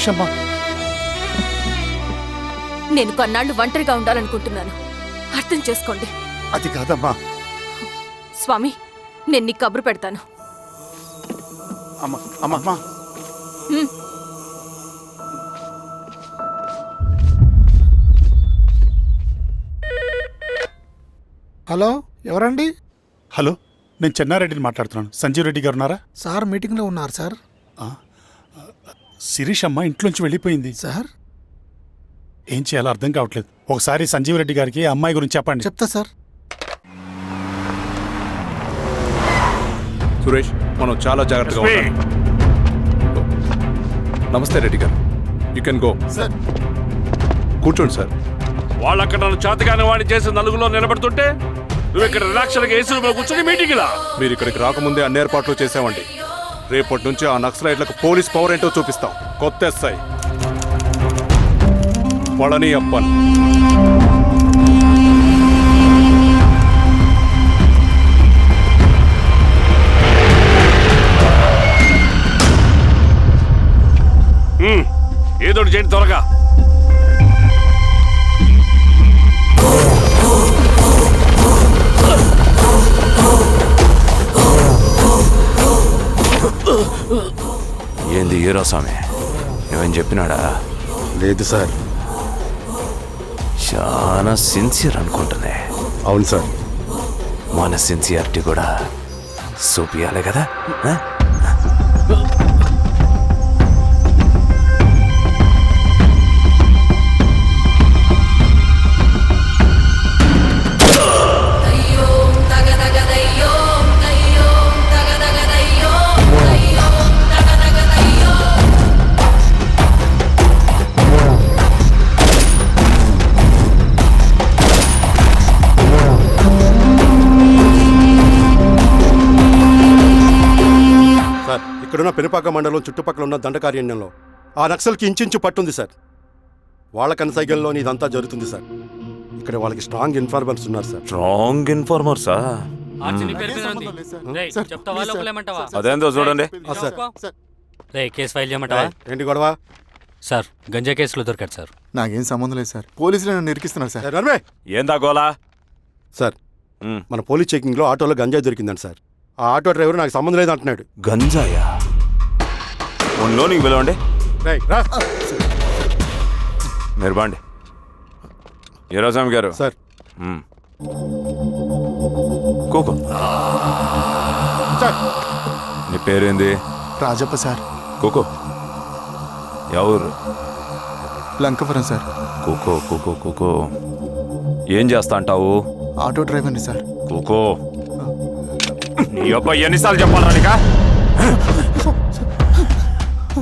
శిరీషమ్మ నేను కొన్నాళ్ళు ఒంటరిగా ఉండాలనుకుంటున్నాను. అర్థం చేసుకోండి. అది కాదమ్మా. స్వామి నేను నీ కబురు పెడతాను. అమ్మ అమ్మ అమ్మా. హ్మ్. హలో ఎవరండి? హలో నేను చెన్నారెడ్డిని మాట్లాడుతున్నాను. సంజీవ్ రెడ్డి గారు ఉన్నారా? సార్ మీటింగ్లో ఉన్నారు సార్. శిరీష్ అమ్మ ఇంట్లోంచి వెళ్ళిపోయింది. సార్? ఏం చేయాలో అర్థం కావట్లేదు. ఒకసారి సంజీవ్ రెడ్డి గారికి అమ్మాయి గురించి చెప్పండి. చెప్తా సార్. సురేష్ మనం చాలా జాగ్రత్తగా ఉండాలి. నమస్తే రెడ్డి గారు. You can go sir. కూర్చోండి సార్. వాళ్ళక్కడ నన్ను చేతగాని వాడిని చేసి నలుగులో నిలబడుతుంటే నువ్వు ఇక్కడ రిలాక్స్గా ఏసీ రూమ్లో కూర్చొని మీటింగ్ మీరు ఇక్కడికి రాకముందే అన్ని ఏర్పాట్లు చేసామండి రేపటి నుంచి ఆ నక్సలైట్లకు పోలీస్ పవర్ ఏంటో చూపిస్తాం. కొత్త ఎస్ఐ. పళని అప్పన్. ఏదో ఒకటి చేయండి త్వరగా. ఏంది హీరో స్వామి? ఏమని చెప్పినాడా? లేదు సార్. చాలా సిన్సియర్ అనుకుంటుంది అవును సార్. మన సిన్సియారిటీ కూడా చూపియాలి కదా పెనుపాక మండలం చుట్టుపక్కల ఉన్న దండకారణ్యంలో ఆ నక్సల్కి ఇంచుంచు పట్టుంది సార్. వాళ్ళ కనసైగల్లోని ఇదంతా జరుగుతుంది సార్. ఇక్కడ వాళ్ళకి స్ట్రాంగ్ ఇన్ఫార్మర్స్ ఉన్నారు సార్. స్ట్రాంగ్ ఇన్ఫార్మర్సా? చెప్తావా? లోపలేమంటావా అదేందో చూడండి. సార్ కేసు ఫైల్ చేయమంటావా? ఏంటి గొడవ? సార్ గంజా కేసులో దొరికాడు సార్. నాకేం సంబంధం లేదు సార్. పోలీసులు నన్ను ఇరికిస్తున్నారు సార్. ఏ, నర్మే! ఏందా గోలా? సార్. మన పోలీస్ చెకింగ్లో ఆటోలో గంజాయి దొరికిందండి సార్. ఆ ఆటో డ్రైవర్ నాకు సంబంధం లేదు అంటున్నాడు గంజాయా? ఒంట్లో నీకు పిలవండి మీరు బాండి. స్వామి గారు. సార్. కూకో. సార్. నీ పేరేంది? రాజప్ప సార్. కూకో. ఎవరు? లంకపురం సార్. కుకో కుకో కుకో. ఏం చేస్తా అంటావు? ఆటో డ్రైవర్ని సార్. కుకో. నీ అబ్బాయి ఎన్నిసార్లు చెప్పాలా నీకా?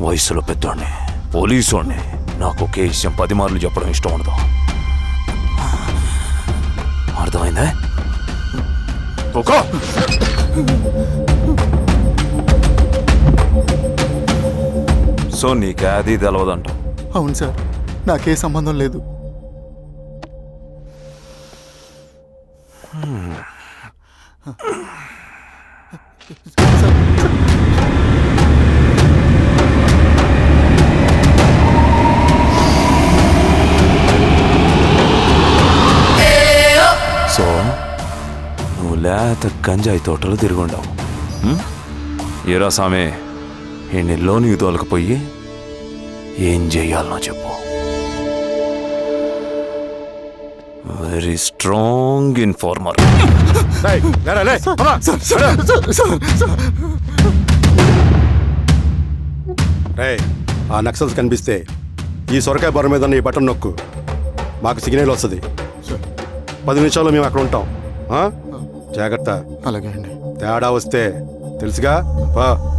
వయసులో పెద్దోడిని పోలీసోడిని. నాకు ఒకే విషయం పది మార్లు చెప్పడం ఇష్టం ఉండదు. అర్థమైందా? సో నీకు అది తెలవదంటావు? అవును సార్ నాకే సంబంధం లేదు. లేత గంజాయి తోటలు తిరుగుండవు. ఏరా సామే ఈ లోనికి తోలకపోయి ఏం చెయ్యాలనో చెప్పు. వెరీ స్ట్రాంగ్ ఇన్ఫార్మర్ ఆ నక్సల్స్ కనిపిస్తే ఈ సొరకాయ బొర మీద ఉన్న ఈ బటన్ నొక్కు. మాకు సిగ్నల్ వస్తుంది. పది నిమిషాల్లో మేము అక్కడ ఉంటాం. ఆ? జాగ్రత్త. అలాగే అండి. తేడా వస్తే తెలుసుగా? పా.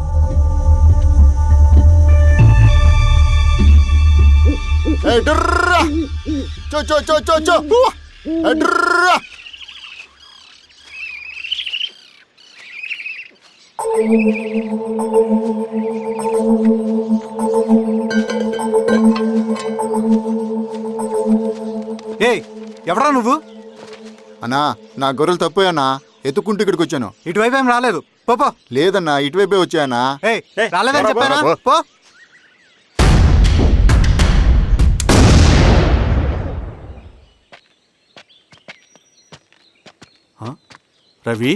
ఏయ్ ఎవరా నువ్వు? అన్నా నా గొర్రెలు తప్పోయానా ఎత్తుకుంటూ ఇక్కడికి వచ్చాను. ఇటువైపు ఏం రాలేదు. పోపో లేదన్నా ఇటువైపే వచ్చానా రాలేదని చెప్పానా? పో, రవి?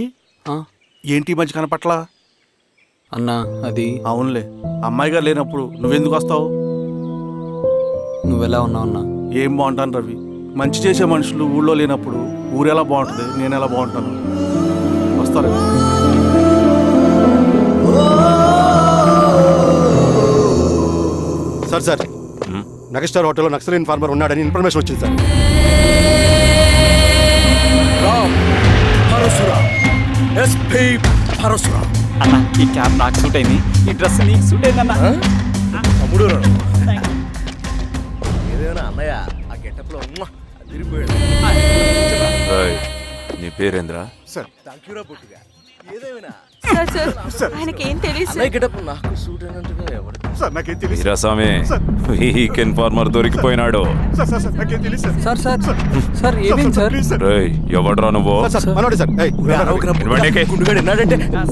ఏంటి మంచి మధ్య కనపట్లా? అన్నా అది అవునులే. అమ్మాయిగా లేనప్పుడు నువ్వెందుకు వస్తావు? నువ్వెలా ఉన్నావు అన్నా? ఏం బాగుంటాను రవి. మంచి చేసే మనుషులు ఊళ్ళో లేనప్పుడు ఊరు ఎలా బాగుంటుంది నేను ఎలా బాగుంటాను? వస్తారు. Sir sir. మెగాస్టార్ హోటల్లో నక్సల్ ఇన్ఫార్మర్ ఉన్నాడని ఇన్ఫర్మేషన్ వచ్చింది సార్. అన్నా ఈ క్యాప్ నాకు సూట్ అయింది ఈ డ్రెస్ నీకు సూట్ అయింది అన్నా నీ పేరేంద్రా? సార్. సార్ ఆయనకి ఏం తెలియదు వీరాస్వామి వీక్ ఇన్ఫార్మర్ దొరికిపోయినాడు. సార్ సార్ సార్ ఏమైంది సార్ రేయ్ ఎవడ్రా నువ్వు? సార్ సార్ మనోడే సార్. ఏయ్, ఇవ్వండి.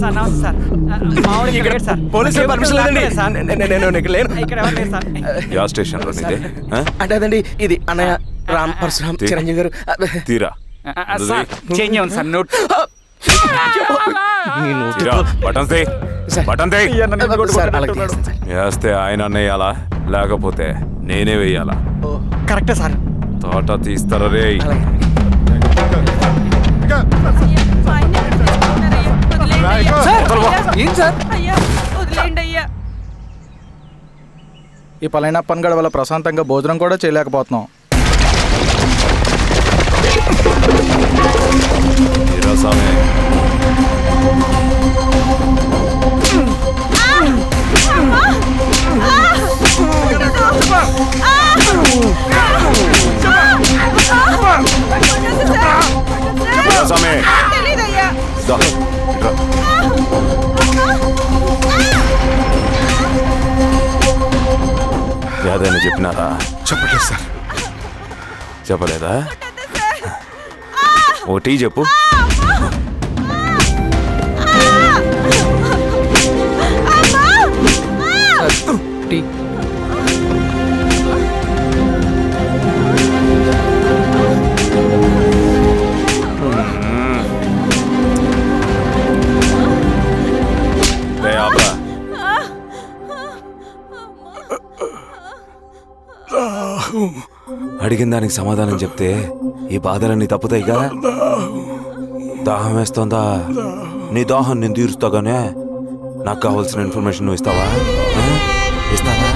సార్ నమస్తే సార్ మామూలుగా ఇక్కడ సార్ పోలీసు పర్మిషన్ లేదండి. సార్ యా స్టేషన్లో నీదే ఆ? అంటే అదండి ఇది అన్నయ్య రామ్ పరశురామ్ తీ- చిరంజీవి గారు. తీరా. సార్ చేంజ్ అవ్వండి సార్ నోట్ తీరా. బటన్ తీ. బటన్ తీ. సార్ అలాగే చేస్తాను సార్. వేస్తే ఆయన వేయాలా లేకపోతే నేనే వేయాలా? కరెక్టే సార్. తోట తీస్తారా రే? ఏం సార్? అయ్యా వదిలేండి అయ్యా. ఈ పలైన పని గడవల ప్రశాంతంగా భోజనం కూడా చేయలేకపోతున్నాం. దా, ఇట్రా. యాదైనా చెప్పినారా చెప్పట్లేదు సార్ చెప్పలేదా? ఓ టీ చెప్పు. అడిగిన దానికి సమాధానం చెప్తే ఈ బాధలన్నీ తప్పుతాయిగా? దాహం వేస్తోందా? నీ దాహం నేను తీరుస్తాగానే? నాకు కావాల్సిన ఇన్ఫర్మేషన్ నువ్వు ఇస్తావా? ఇస్తావా?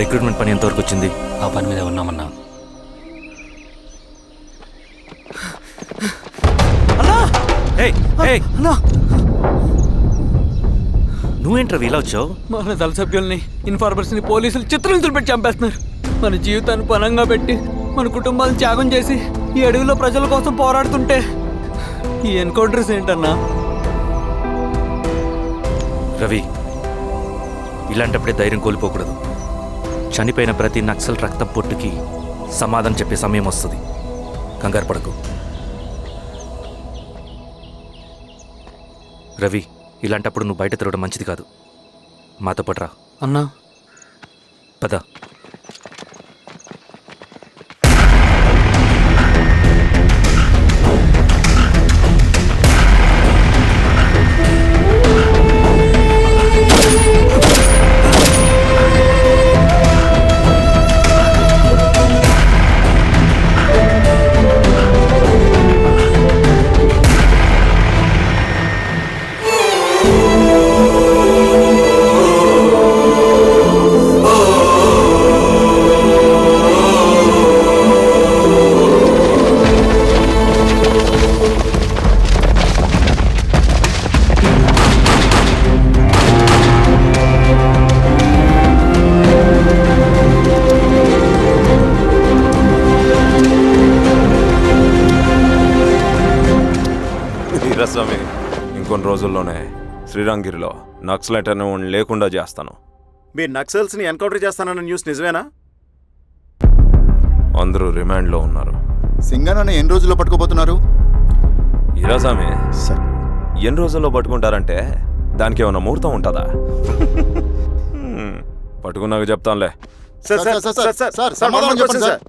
రిక్రూట్మెంట్ పని ఎంతవరకు వచ్చింది? ఆ పని మీద ఉన్నామన్నా. నువ్వేంట్రా ఇలా వచ్చావు? మన దళ సభ్యుల్ని ఇన్ఫార్మర్స్ని పోలీసులు చిత్రహింసలు పెట్టి చంపేస్తున్నారు. మన జీవితాన్ని పనంగా పెట్టి మన కుటుంబాలను త్యాగం చేసి ఈ అడవిలో ప్రజల కోసం పోరాడుతుంటే ఈ ఎన్కౌంటర్స్ ఏంటన్నా? రవి ఇలాంటప్పుడే ధైర్యం కోల్పోకూడదు. చనిపోయిన ప్రతి నక్సల్ రక్తం పొట్టుకి సమాధానం చెప్పే సమయం వస్తుంది. కంగారు పడకు. రవి ఇలాంటప్పుడు నువ్వు బయట తిరగడం మంచిది కాదు. మాతో పాటు రా. అన్నా. పద. రోజుల్లోనే శ్రీరంగిరిలో నక్సలైట్ అని వాడిని లేకుండా చేస్తాను మీరు నక్సల్స్ని ఎన్కౌంటర్ చేస్తానన్న న్యూస్ నిజమేనా అందరూ రిమాండ్లో ఉన్నారు సింగనన్న ఎన్ని రోజుల్లో పట్టుకోబోతున్నారు ఈరోజామే సార్ ఎన్ని రోజుల్లో పట్టుకుంటారంటే దానికి ఏమైనా ముహూర్తం ఉంటుందా పట్టుకున్నాక చెప్తానులే sir, sir, sir, sir, sir, సమాధానం చెప్పండి సార్.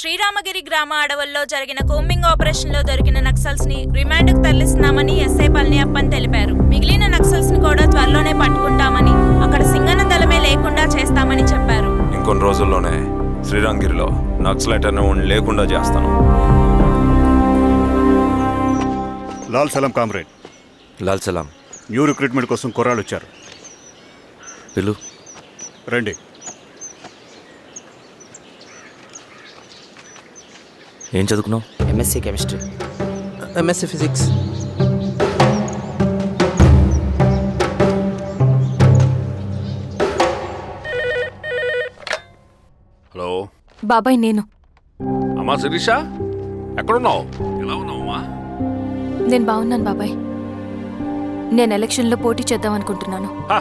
శ్రీరామగిరి గ్రామ అడవుల్లో జరిగిన కోంబింగ్ ఆపరేషన్లో దొరికిన నక్సల్స్ని రిమాండ్కు తరలిస్తున్నామని ఎస్ఐ పళనియప్పన్ తెలిపారు. మిగిలిన నక్సల్స్ని కూడా త్వరలోనే పట్టుకుంటామని అక్కడ సింగన దళమే లేకుండా చేస్తామని చెప్పారు. ఇంకొన్ని రోజుల్లోనే శ్రీరంగిరిలో నక్సలైట్ అనే వాడిని లేకుండా చేస్తాను. లాల్ సలాం కామ్రేడ్. లాల్ సలాం. న్యూ రిక్రూట్మెంట్ కోసం కుర్రాళ్ళు వచ్చారు పిలు. రండి. ఏం చదువుకున్నావు? MSc chemistry MSc physics hello. బాబాయ్ నేను. అమ్మా శిరీష? ఎక్కడున్నావు? ఎలా ఉన్నావు అమ్మా? నేను బాగున్నాను బాబాయ్. నేను ఎలక్షన్లో పోటీ చేద్దాం అనుకుంటున్నాను హ,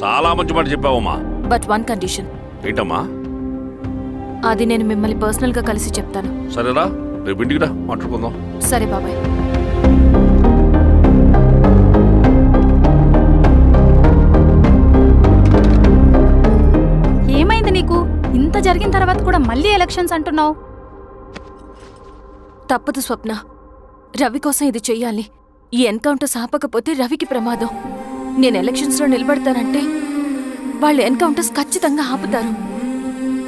చాలా మంచి మాట చెప్పావమ్మా. బట్ వన్ కండిషన్ ఏంటమ్మా? అది నేను మిమ్మల్ని పర్సనల్గా కలిసి చెప్తాను. సరేరా రేపు ఇంటికి రా మాట్లాడుకుందాం. సరే బాబాయ్. ఏమైంది నీకు? ఇంత జరిగిన తర్వాత కూడా మళ్ళీ ఎలక్షన్స్ అంటున్నావు? తప్పదు స్వప్న. రవి కోసం ఇది చెయ్యాలి. ఈ ఎన్కౌంటర్ సాపకపోతే రవికి ప్రమాదం. నేను ఎలక్షన్స్లో నిలబడతానంటే వాళ్ళు ఎన్కౌంటర్స్ ఖచ్చితంగా ఆపుతారు.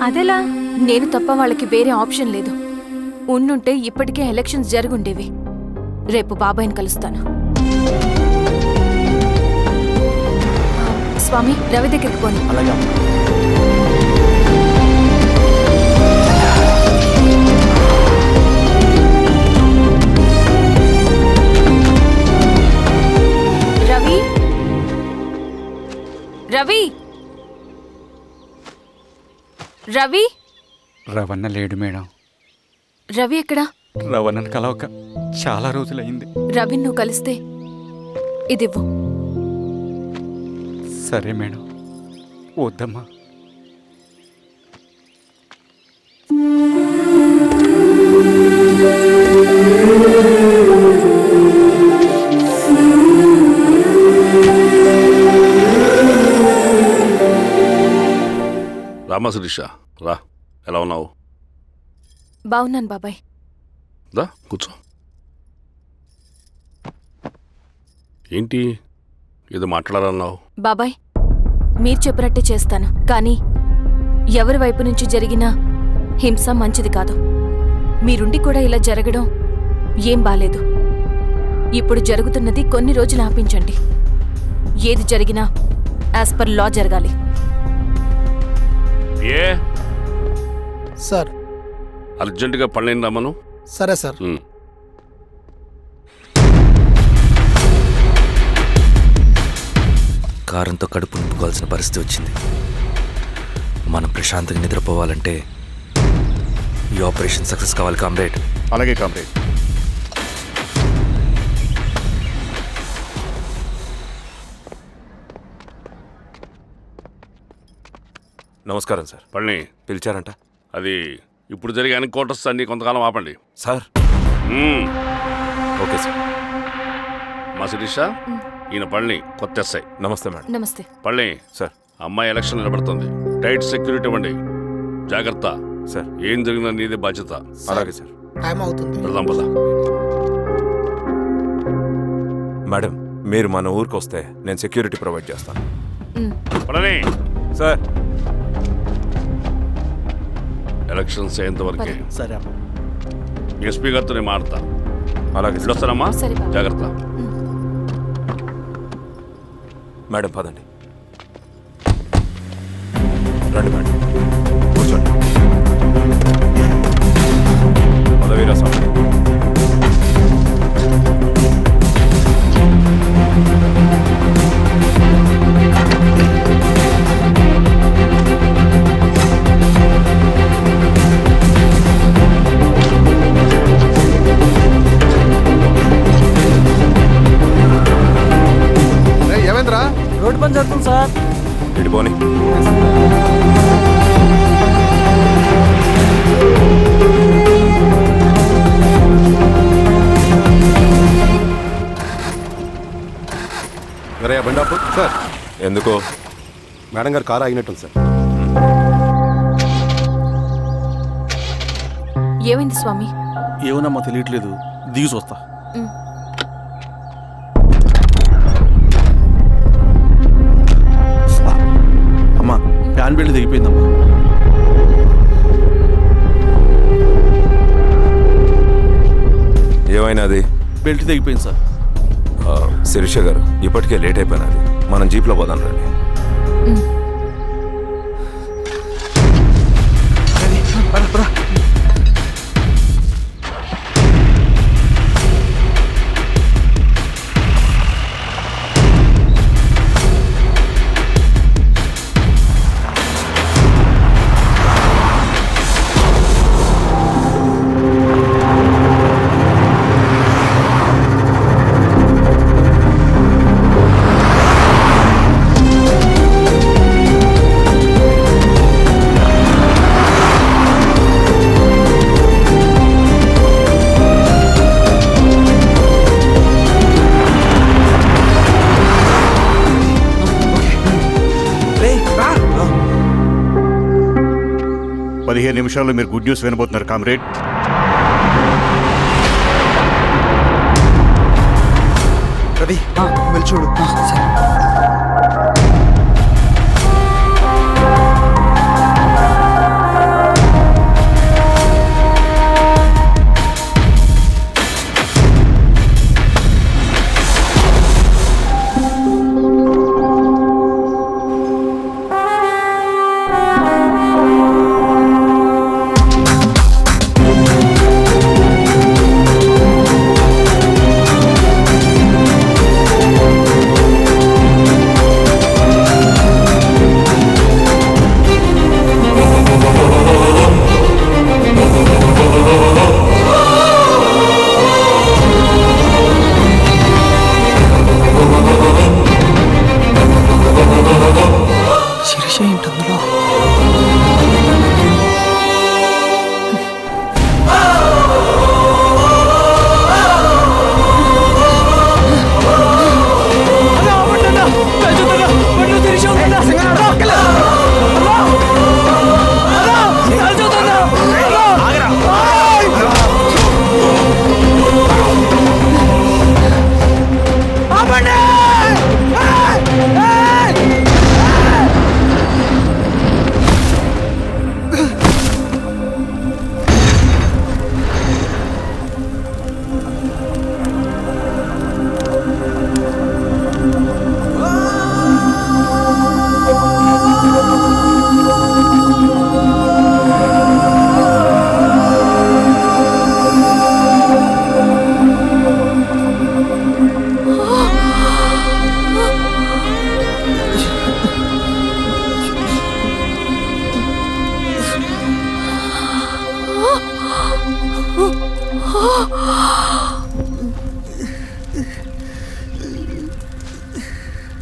అదెలా? నేను తప్ప వాళ్ళకి వేరే ఆప్షన్ లేదు. ఉండుంటే ఇప్పటికే ఎలక్షన్స్ జరుగుండేవి. రేపు బాబాయ్ని కలుస్తాను. స్వామి రవి దగ్గరికి పోని. రవి? రవి? రవి? రవణ లేడు మేడం. రవి ఎక్కడా? రవణను కలవక చాలా రోజులైంది రవి నువ్వు కలిస్తే ఇదివ్వు. సరే మేడం. వద్దమ్మా. రామా శిరీష రా. ఎలా ఉన్నావు? బాగున్నాను బాబాయ్. రా కూర్చో. ఏంటి? ఏదో మాట్లాడాలన్నావు? బాబాయ్ మీరు చెప్పినట్టే చేస్తాను. కానీ ఎవరి వైపు నుంచి జరిగినా హింస మంచిది కాదు. మీరుండి కూడా ఇలా జరగడం ఏం బాలేదు. ఇప్పుడు జరుగుతున్నది కొన్ని రోజులు ఆపించండి. ఏది జరిగినా యాజ్ పర్ లా జరగాలి. ఏ? సార్. అర్జెంటుగా పళ్ళని రమ్మను. సరే సార్. ఉమ్. కారంతో కడుపు నింపుకోవాల్సిన పరిస్థితి వచ్చింది. మనం ప్రశాంతంగా నిద్రపోవాలంటే ఈ ఆపరేషన్ సక్సెస్ కావాలి కామ్రేడ్. అలాగే కామ్రేడ్. నమస్కారం సార్. పళ్ళని పిలిచారంట? అది ఇప్పుడు జరిగే ఎన్కౌంటర్స్ అన్ని కొంతకాలం ఆపండి. సార్. Okay sir. మా శిరీష ఈయన పళ్ళని కొత్త ఎస్ఐ నమస్తే మేడం. నమస్తే. పళ్ళని సార్. అమ్మాయి ఎలక్షన్ నిలబడుతుంది. టైట్ సెక్యూరిటీ ఇవ్వండి. జాగ్రత్త. సార్. ఏం జరిగినా నీదే బాధ్యత. అలాగే సార్. టైం అవుతుంది. వెళ్దాం పద. మేడం మీరు మన ఊరికి వస్తే నేను సెక్యూరిటీ ప్రొవైడ్ చేస్తాను. పడని సార్. ఎలక్షన్స్ అయ్యేంతవరకే. సరే. అమ్మ. ఎస్పీ గారితో నేను మాడతా అలాగే సార్. వెళ్ళొస్తానమ్మా సరే బాబు. జాగ్రత్త. మేడం పదండి. రండి మేడం. కూర్చోండి. పదవీరా స్వామి సార్. ఎందుకో? మేడం గారు కారు ఆగినట్టుంది సార్. ఏమైంది స్వామి? ఏమోనమ్మా తెలియట్లేదు. దిగి చూస్తా. అమ్మా ఫ్యాన్ బెల్ట్ దిగిపోయిందమ్మా ఏమైనాది బెల్ట్ తెగిపోయింది సార్. శిరీష గారు ఇప్పటికే లేట్ అయిపోయినది. మనం జీప్లో పోదాం రండి. నిమిషాల్లో మీరు గుడ్ న్యూస్ వినబోతున్నారు కామ్రేడ్. రవి వెళ్ళి చూడు. శిరీష